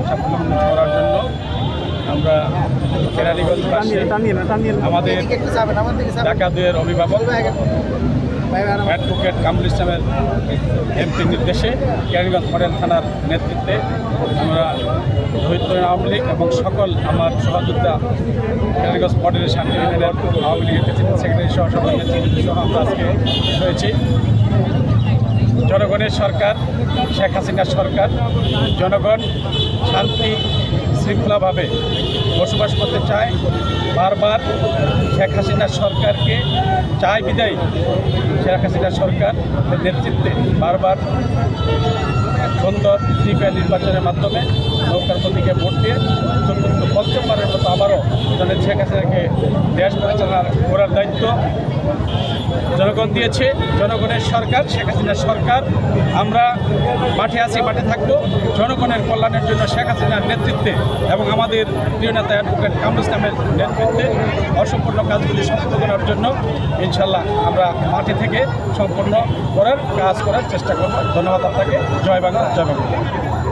সাফল্যমণ্ডিত করার জন্য আমরা কেরানীগঞ্জ আমাদের ঢাকা দুয়ের অভিভাবক অ্যাডভোকেট কামরুল ইসলামের এমপির নির্দেশে কেরানীগঞ্জ মডেল থানার নেতৃত্বে আমরা রোহিত আওয়ামী লীগ এবং সকল আমার সহযোদ্ধা কেরানীগঞ্জ মডেলের শান্তি আওয়ামী লীগের সেক্রেটারি সহ সকল নেতৃত্ব সহ আমরা আজকে হয়েছি জনগণের সরকার, শেখ হাসিনার সরকার, জনগণ শান্তি শৃঙ্খলাভাবে বসবাস করতে চায়। বারবার শেখ হাসিনার সরকারকে চায় বিদায়। শেখ হাসিনার সরকার নেতৃত্বে বারবার সুন্দর ফ্রিফেয়ার নির্বাচনের মাধ্যমে নৌকার প্রতীকে ভোট দিয়ে জনের শেখ হাসিনাকে দেশ পরিচালনার করার দায়িত্ব জনগণ দিয়েছে, জনগণের সরকার, শেখ হাসিনার সরকার। আমরা মাঠে আছি, মাঠে থাকব। জনগণের কল্যাণের জন্য শেখ হাসিনার নেতৃত্বে এবং আমাদের প্রিয় নেতা অ্যাডভোকেট কামরুল ইসলামের নেতৃত্বে অসম্পূর্ণ কাজগুলি সম্পূর্ণ করার জন্য ইনশাল্লাহ আমরা মাঠে থেকে সম্পূর্ণ করার কাজ করার চেষ্টা করব। ধন্যবাদ আপনাকে। জয় বাংলা জয় বাংলা।